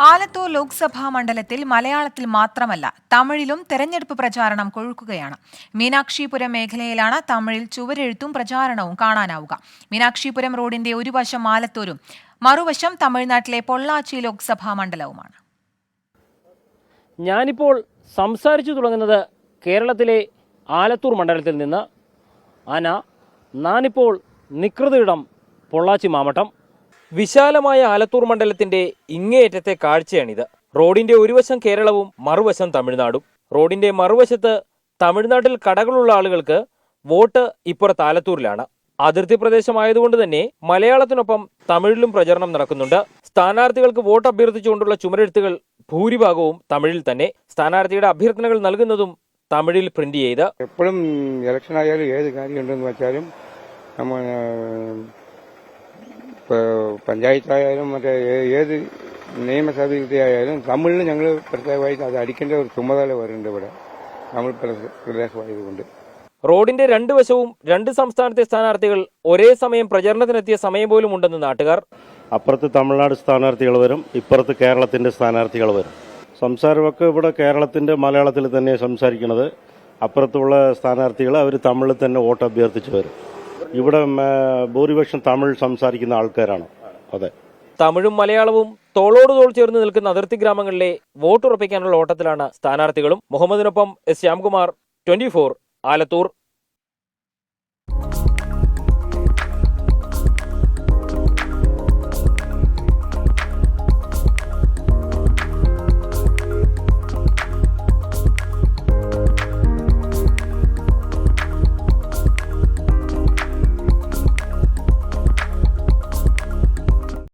ആലത്തൂർ ലോക്സഭാ മണ്ഡലത്തിൽ മലയാളത്തിൽ മാത്രമല്ല തമിഴിലും തെരഞ്ഞെടുപ്പ് പ്രചാരണം കൊഴുക്കുകയാണ്. മീനാക്ഷിപുരം മേഖലയിലാണ് തമിഴിൽ ചുവരെഴുത്തും പ്രചാരണവും കാണാനാവുക. മീനാക്ഷിപുരം റോഡിന്റെ ഒരു വശം ആലത്തൂരും മറുവശം തമിഴ്നാട്ടിലെ പൊള്ളാച്ചി ലോക്സഭാ മണ്ഡലവുമാണ്. ഞാനിപ്പോൾ സംസാരിച്ചു തുടങ്ങുന്നത് കേരളത്തിലെ ആലത്തൂർ മണ്ഡലത്തിൽ നിന്ന്. ആന നാനിപ്പോൾ നികൃതയിടം പൊള്ളാച്ചി മാമട്ടം. വിശാലമായ ആലത്തൂർ മണ്ഡലത്തിന്റെ ഇങ്ങേയറ്റത്തെ കാഴ്ചയാണിത്. റോഡിന്റെ ഒരു വശം കേരളവും മറുവശം തമിഴ്നാടും. റോഡിന്റെ മറുവശത്ത് തമിഴ്നാട്ടിൽ കടകളുള്ള ആളുകൾക്ക് വോട്ട് ഇപ്പുറത്ത് ആലത്തൂരിലാണ്. അതിർത്തി പ്രദേശമായതുകൊണ്ട് തന്നെ മലയാളത്തിനൊപ്പം തമിഴിലും പ്രചരണം നടക്കുന്നുണ്ട്. സ്ഥാനാർത്ഥികൾക്ക് വോട്ട് അഭ്യർത്ഥിച്ചുകൊണ്ടുള്ള ചുമരെഴുത്തുകൾ ഭൂരിഭാഗവും തമിഴിൽ തന്നെ. സ്ഥാനാർത്ഥിയുടെ അഭ്യർത്ഥനകൾ നൽകുന്നതും തമിഴിൽ പ്രിന്റ് ചെയ്ത്. എപ്പോഴും ഇലക്ഷൻ ആയാലും ഏത് കാര്യമുണ്ടെന്ന് വെച്ചാലും നമ്മൾ പഞ്ചായത്തായാലും മറ്റേ ഏത് നിയമസഭയായാലും തമിഴിന് തമിഴിൽ ഞങ്ങൾ പ്രത്യേകമായിട്ട് അത് അടിക്കേണ്ട ഒരു ചുമതല വരുന്നുണ്ട് ഇവിടെ. തമിഴ് പ്രദേശ- പ്രദേശമായതുകൊണ്ട്. റോഡിന്റെ രണ്ട് വശവും രണ്ട് സംസ്ഥാനത്തെ സ്ഥാനാർത്ഥികൾ ഒരേ സമയം പ്രചരണത്തിനെത്തിയ സമയം പോലും ഉണ്ടെന്ന് നാട്ടുകാർ. അപ്പുറത്ത് തമിഴ്നാട് സ്ഥാനാർത്ഥികൾ വരും ഇപ്പുറത്ത് കേരളത്തിന്റെ സ്ഥാനാർത്ഥികൾ വരും. സംസാരമൊക്കെ ഇവിടെ കേരളത്തിന്റെ മലയാളത്തിൽ തന്നെ സംസാരിക്കുന്നത്. അപ്പുറത്തുള്ള സ്ഥാനാർത്ഥികൾ അവർ തമിഴിൽ തന്നെ വോട്ട് അഭ്യർത്ഥിച്ചു വരും. ഇവിടെ ഭൂരിപക്ഷം തമിഴ് സംസാരിക്കുന്ന ആൾക്കാരാണ്. അതെ. തമിഴും മലയാളവും തോളോട് തോൾ ചേർന്ന് നിൽക്കുന്ന അതിർത്തി ഗ്രാമങ്ങളിലെ വോട്ടുറപ്പിക്കാനുള്ള ഓട്ടത്തിലാണ് സ്ഥാനാർത്ഥികളും. മുഹമ്മദിനൊപ്പം എസ് ശ്യാംകുമാർ ട്വന്റി ആലത്തൂർ.